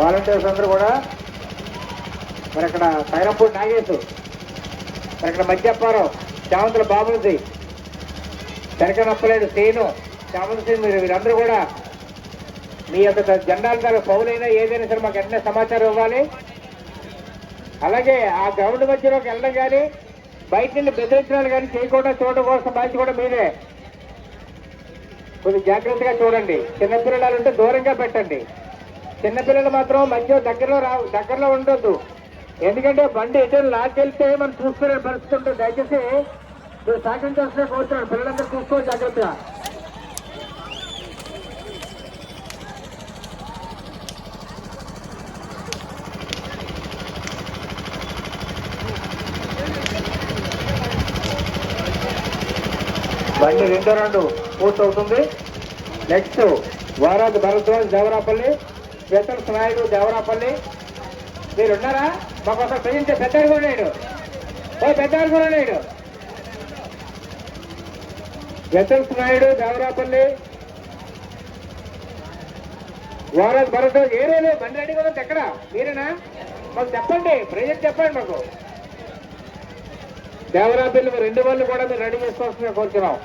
Volunteers అందరూ కూడా మరి అక్కడ సైరంపూడి నాగేశు మరి అక్కడ మధ్యప్పారావు చామంతుల బాబులది తెరకనప్పలేడు శ్రీను చామంత సేను మీరు వీరందరూ కూడా మీ యొక్క జెండాల ధర పౌలైనా ఏదైనా సరే మాకు వెంటనే సమాచారం ఇవ్వాలి. అలాగే ఆ గ్రౌండ్ మధ్యలోకి వెళ్ళడం కానీ బయట నుండి బెదిరించడాలు కానీ చేయకుండా చూడడం కోసం బాధ్యత కూడా మీరే. కొద్దిగా జాగ్రత్తగా చూడండి. చిన్నపిల్లలు ఉంటే దూరంగా పెట్టండి. చిన్నపిల్లలు మాత్రం మంచిగా దగ్గరలో రా దగ్గరలో ఉండొద్దు. ఎందుకంటే బండి ఎటు లాక్కెళ్తే మనం చూసుకునే పరిస్థితి ఉంటుంది. దయచేసి మీరు చేస్తే కోరుతున్నాను పిల్లలందరూ చూసుకో జాగ్రత్తగా. బండి రెండో రెండు పూర్తవుతుంది. నెక్స్ట్ వారాది భరద్వాజ్ దేవరాపల్లి. వెతల్స్ నాయుడు దేవరాపల్లి. మీరున్నారా మాకు ఒకసారి ప్రజెంట్ పెద్దాడు కూడా నాయుడు ఓ పెద్దాడు కూడా నాయుడు వెతల్స్ నాయుడు దేవరాపల్లి. వారాజ్ భరత్ ఏరేలే బండి రెడీ ఎక్కడ? మీరేనా? మాకు చెప్పండి ప్రజెంట్ చెప్పండి మాకు. దేవరాపల్లి మీరు రెండు వాళ్ళు కూడా మీరు రెడీ చేసుకోవాల్సిందిగా కోరుతున్నాం.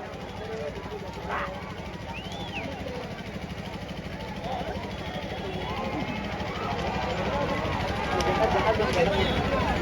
何?